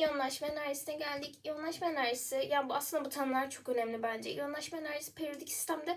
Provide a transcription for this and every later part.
İyonlaşma enerjisine geldik. İyonlaşma enerjisi, yani bu aslında bu tanımlar çok önemli bence. İyonlaşma enerjisi periyodik sistemde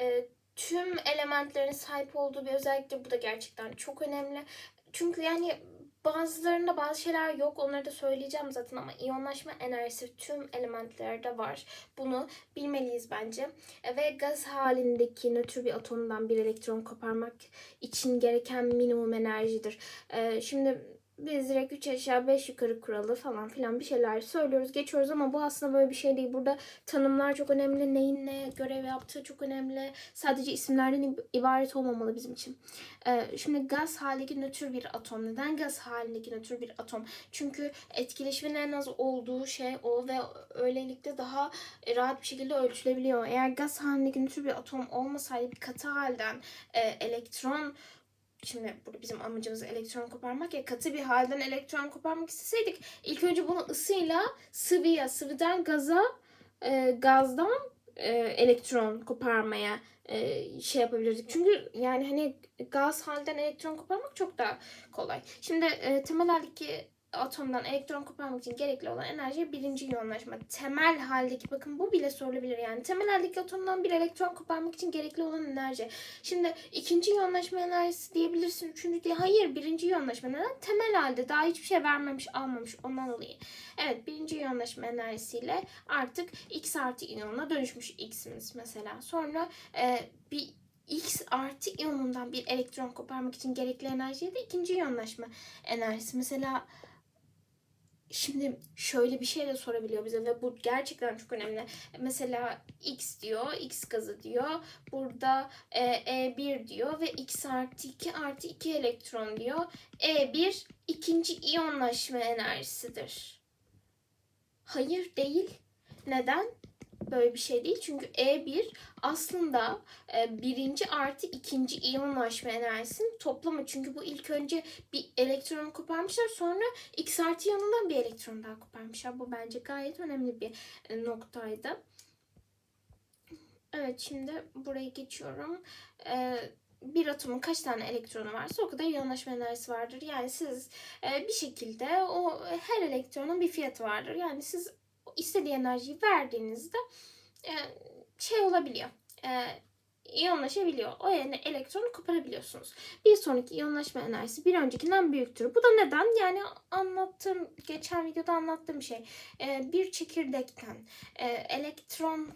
e, tüm elementlerin sahip olduğu bir özelliktir. Bu da gerçekten çok önemli. Çünkü yani bazılarında bazı şeyler yok. Onları da söyleyeceğim zaten ama iyonlaşma enerjisi tüm elementlerde var. Bunu bilmeliyiz bence. E, Ve gaz halindeki nötr bir atomdan bir elektron koparmak için gereken minimum enerjidir. E, Şimdi biz direkt 3 aşağı 5 yukarı kuralı falan filan bir şeyler söylüyoruz geçiyoruz ama bu aslında böyle bir şey değil. Burada tanımlar çok önemli. Neyin ne görev yaptığı çok önemli. Sadece isimlerden ib- ibaret olmamalı bizim için. Ee, şimdi gaz halindeki nötr bir atom. Neden gaz halindeki nötr bir atom? Çünkü etkileşimin en az olduğu şey o ve öylelikle daha rahat bir şekilde ölçülebiliyor. Eğer gaz halindeki nötr bir atom olmasaydı bir katı halden e, elektron Şimdi burada bizim amacımız elektron koparmak ya katı bir halden elektron koparmak isteseydik ilk önce bunu ısıyla sıvıya, sıvıdan gaza, e, gazdan e, elektron koparmaya e, şey yapabilirdik. Çünkü yani hani gaz halden elektron koparmak çok daha kolay. Şimdi e, temel haldeki atomdan elektron koparmak için gerekli olan enerji birinci iyonlaşma. Temel haldeki bakın bu bile sorulabilir yani. Temel haldeki atomdan bir elektron koparmak için gerekli olan enerji. Şimdi ikinci iyonlaşma enerjisi diyebilirsin. Üçüncü diye. Hayır birinci iyonlaşma neden? Temel halde daha hiçbir şey vermemiş almamış ondan dolayı. Evet birinci iyonlaşma enerjisiyle artık X artı iyona dönüşmüş X'imiz mesela. Sonra e, bir X artı iyonundan bir elektron koparmak için gerekli enerjiye de ikinci iyonlaşma enerjisi. Mesela Şimdi şöyle bir şey de sorabiliyor bize ve bu gerçekten çok önemli. Mesela X diyor, X gazı diyor. Burada e, E1 diyor ve X artı 2 artı 2 elektron diyor. E1 ikinci iyonlaşma enerjisidir. Hayır değil. Neden? Böyle bir şey değil. Çünkü E1 aslında e, birinci artı ikinci iyonlaşma enerjisinin toplamı. Çünkü bu ilk önce bir elektron koparmışlar sonra X artı yanından bir elektron daha koparmışlar. Bu bence gayet önemli bir e, noktaydı. Evet şimdi buraya geçiyorum. Ee, bir atomun kaç tane elektronu varsa o kadar iyonlaşma enerjisi vardır. Yani siz e, bir şekilde o her elektronun bir fiyatı vardır. Yani siz istediği enerjiyi verdiğinizde e, şey olabiliyor. E, iyonlaşabiliyor. O yerine elektronu koparabiliyorsunuz. Bir sonraki iyonlaşma enerjisi bir öncekinden büyüktür. Bu da neden? Yani anlattığım, geçen videoda anlattığım şey. E, bir çekirdekten e, elektron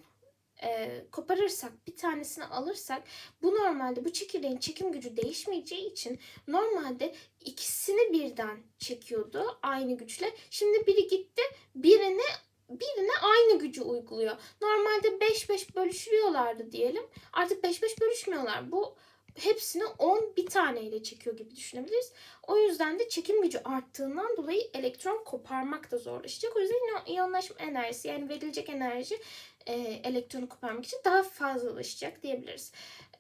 e, koparırsak, bir tanesini alırsak bu normalde bu çekirdeğin çekim gücü değişmeyeceği için normalde ikisini birden çekiyordu aynı güçle. Şimdi biri gitti birini birine aynı gücü uyguluyor. Normalde 5-5 bölüşüyorlardı diyelim. Artık 5-5 bölüşmüyorlar. Bu hepsini 10 bir taneyle çekiyor gibi düşünebiliriz. O yüzden de çekim gücü arttığından dolayı elektron koparmak da zorlaşacak. O yüzden iyon- iyonlaşma enerjisi yani verilecek enerji e, elektronu koparmak için daha fazlalaşacak diyebiliriz.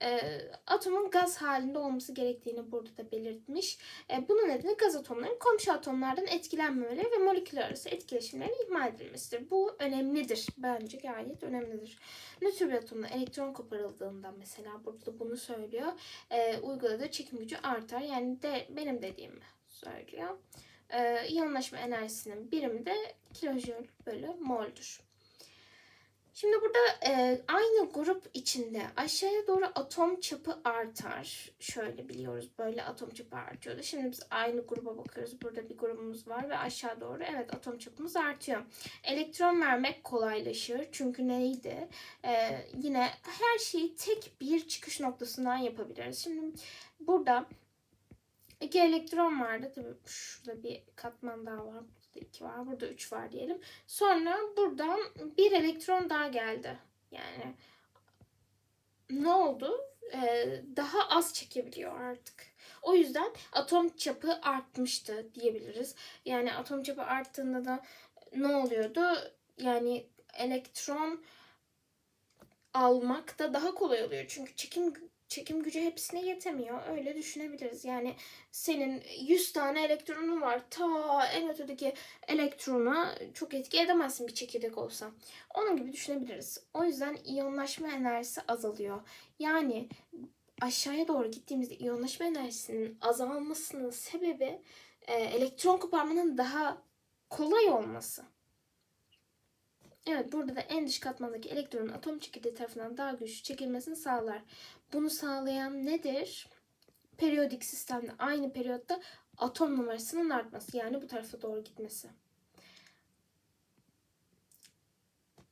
E, atomun gaz halinde olması gerektiğini burada da belirtmiş. E, bunun nedeni gaz atomlarının komşu atomlardan etkilenmemeleri ve moleküller arası etkileşimlerin ihmal edilmesidir. Bu önemlidir. Bence gayet önemlidir. Nötr bir atomda elektron koparıldığında mesela burada da bunu söylüyor. E, uyguladığı çekim gücü artar. Yani de benim dediğimi söylüyor. E, iyonlaşma enerjisinin birimi de kilojoule bölü mol'dur. Şimdi burada e, aynı grup içinde aşağıya doğru atom çapı artar. Şöyle biliyoruz böyle atom çapı artıyordu. Şimdi biz aynı gruba bakıyoruz. Burada bir grubumuz var ve aşağı doğru evet atom çapımız artıyor. Elektron vermek kolaylaşır. Çünkü neydi? E, yine her şeyi tek bir çıkış noktasından yapabiliriz. Şimdi burada iki elektron vardı. Tabii şurada bir katman daha var. Burada iki var. Burada üç var diyelim. Sonra buradan bir elektron daha geldi. Yani ne oldu? Ee, daha az çekebiliyor artık. O yüzden atom çapı artmıştı diyebiliriz. Yani atom çapı arttığında da ne oluyordu? Yani elektron almak da daha kolay oluyor. Çünkü çekim çekim gücü hepsine yetemiyor. Öyle düşünebiliriz. Yani senin 100 tane elektronun var. Ta en ötedeki elektrona çok etki edemezsin bir çekirdek olsa. Onun gibi düşünebiliriz. O yüzden iyonlaşma enerjisi azalıyor. Yani aşağıya doğru gittiğimizde iyonlaşma enerjisinin azalmasının sebebi e, elektron koparmanın daha kolay olması. Evet burada da en dış katmandaki elektronun atom çekirdeği tarafından daha güçlü çekilmesini sağlar. Bunu sağlayan nedir? Periyodik sistemde aynı periyotta atom numarasının artması yani bu tarafa doğru gitmesi.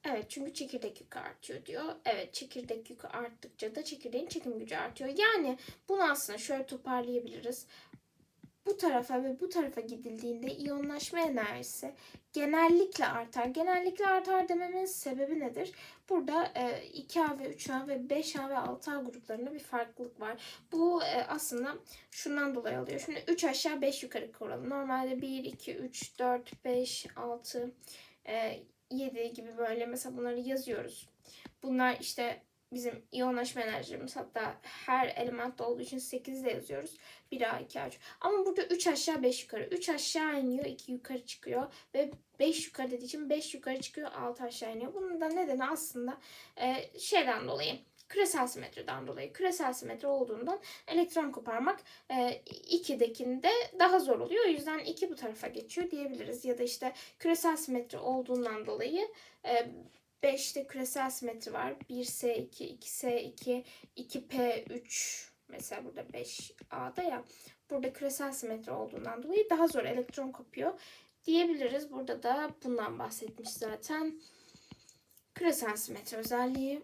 Evet çünkü çekirdek yükü artıyor diyor. Evet çekirdek yükü arttıkça da çekirdeğin çekim gücü artıyor. Yani bunu aslında şöyle toparlayabiliriz. Bu tarafa ve bu tarafa gidildiğinde iyonlaşma enerjisi genellikle artar. Genellikle artar dememin sebebi nedir? Burada e, 2A ve 3A ve 5A ve 6A gruplarında bir farklılık var. Bu e, aslında şundan dolayı oluyor. Şimdi 3 aşağı 5 yukarı kuralım. Normalde 1, 2, 3, 4, 5, 6, e, 7 gibi böyle mesela bunları yazıyoruz. Bunlar işte bizim iyonlaşma enerjilerimiz. Hatta her elementte olduğu için 8 de yazıyoruz. 1A, 2A, 3. Ama burada 3 aşağı 5 yukarı. 3 aşağı iniyor, 2 yukarı çıkıyor. Ve 5 yukarı dediği için 5 yukarı çıkıyor, 6 aşağı iniyor. Bunun da nedeni aslında e, şeyden dolayı. Küresel simetriden dolayı. Küresel simetri olduğundan elektron koparmak e, 2'dekinde daha zor oluyor. O yüzden 2 bu tarafa geçiyor diyebiliriz. Ya da işte küresel simetri olduğundan dolayı e, 5'te küresel simetri var. 1S2, 2S2, 2P3 mesela burada 5A'da ya. Burada küresel simetri olduğundan dolayı daha zor elektron kopuyor diyebiliriz. Burada da bundan bahsetmiş zaten. Küresel simetri özelliği.